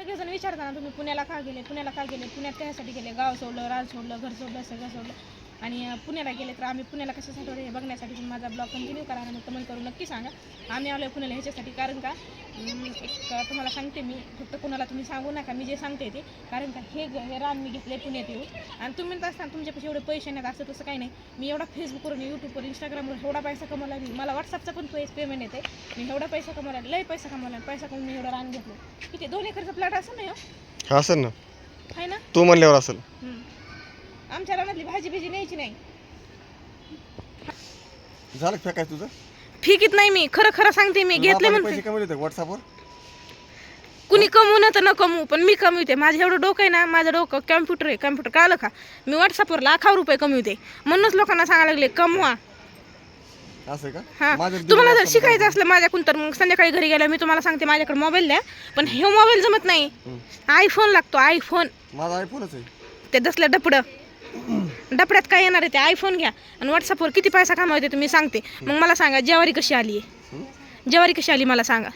सगळेजण विचारताना तुम्ही पुण्याला का गेले? पुण्याला का गेले? पुण्यात त्यासाठी गेले? गाव सोडलं राज सोडलं घर सोडलं सगळं सोडलं. आणि पुण्याला गेले तर आम्ही पुण्याला कशासाठी हे बघण्यासाठी तुम्ही माझा ब्लॉग कंटिन्यू करा आणि कमेंट करून नक्की सांगा. आम्ही आलो पुण्याला ह्याच्यासाठी कारण का? एक तुम्हाला सांगते मी फक्त कुणाला तुम्ही सांगू नका मी जे सांगते ते. कारण का हे हे रान मी घेतले पुण्यात येऊन. आणि तुम्ही म्हणत असताना तुमच्यापाशी एवढे पैसे नाहीत असं तसं काही नाही. मी एवढा फेसबुकवरून यूट्यूबवर इंस्टाग्रामवर एवढा पैसा कमवला मी मला व्हॉट्सअपचा पण पैसे पेमेंट येते मी एवढा पैसा कमवला लय पैसा कमवला पैसा कमवून मी एवढं रान घेतलं किती दोन एकरचा प्लॅट असेल ना? हा असेल ना. आहे ना? तू म्हणल्यावर असेल. आमच्या रानातली भाजी बिजी न्यायची नाही. झालं फेकाय तुझं? फिकीत नाही मी. खरं खरं सांगते मी. घेतले म्हणते. कमी होते व्हॉट्सअपवर कुणी कमवू ना तर न कमवू पण मी कमवते. माझं एवढं डोकं आहे ना माझं डोकं कॅम्प्युटर आहे. कॅम्प्युटर कळलं का? मी व्हॉट्सअपवर लाखा रुपये कमवते. म्हणूनच लोकांना सांगायला लागले कमवा. असं हा. का माझं तुम्हाला जर शिकायचं असलं माझ्याकडून तर मग संध्याकाळी घरी गेल्या मी तुम्हाला सांगते माझ्याकडे मोबाईल द्या. पण हे मोबाईल जमत नाही. आयफोन लागतो आयफोन माझा आयफोनच आहे. ते दसलं डपडं. डपड्यात काय येणार आहे ते आयफोन घ्या. आणि व्हॉट्सअपवर किती पैसा कमावते तुम्ही सांगते. मग मला सांगा ज्वारी कशी आली आहे? ज्वारी कशी आली मला सांगा.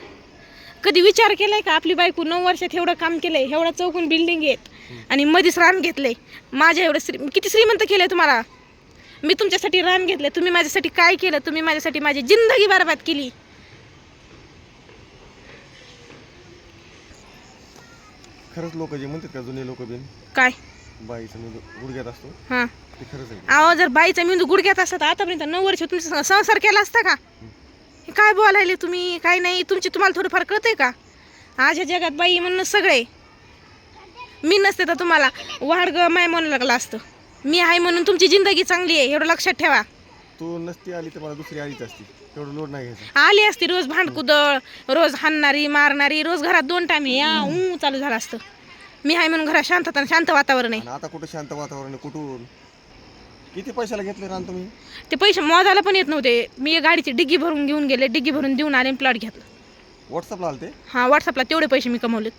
कधी विचार केलाय का आपली बायको नऊ वर्षात एवढं काम केलंय एवढा चौकून बिल्डिंग आहेत आणि मध्येच रान घेतलंय. माझ्या एवढं श्री किती श्रीमंत केलंय तुम्हाला? मी तुमच्यासाठी रान घेतलंय तुम्ही माझ्यासाठी काय केलं? तुम्ही माझ्यासाठी माझी जिंदगी बरबाद केली. खरंच लोक जे म्हणतात का जुने लोक बिन? काय? बाईचं मी गुडघ्यात असतो. हां. ते खरंच आहे. अहो जर बाईचा मेंदू गुडघ्यात असता तर आतापर्यंत नऊ वर्ष तुमचा सं- संसार केला असता का? हे काय बोलायले तुम्ही? काय नाही? तुमची तुम्हाला थोडंफार कळतंय का? आज या जगात बाई म्हणून सगळे मी नसते तर तुम्हाला वाढग माय म्हणू लागलं असतं. मी आहे म्हणून तुमची जिंदगी चांगली आहे एवढं लक्षात ठेवा. तू नसती आली तर मला दुसरी आलीच असती. एवढं लोड नाही घ्यायचं. आली असती रोज भांडकुदळ रोज हाणणारी मारणारी रोज घरात दोन टाइम या ऊ चालू झालं असतं. मी आहे म्हणून घरात शांतता आणि शांत वातावरण आहे. आणि आता कुठं शांत वातावरण आहे, कुठून? किती पैशाला घेतले रान तुम्ही? ते पैसे मोजायला पण येत नव्हते. मी गाडीची डिग्गी भरून घेऊन गेले. डिग्गी भरून देऊन आले प्लॉट घेतला. व्हॉट्सअपला आलते? हां व्हॉट्सअपला तेवढे पैसे मी कमवलेत.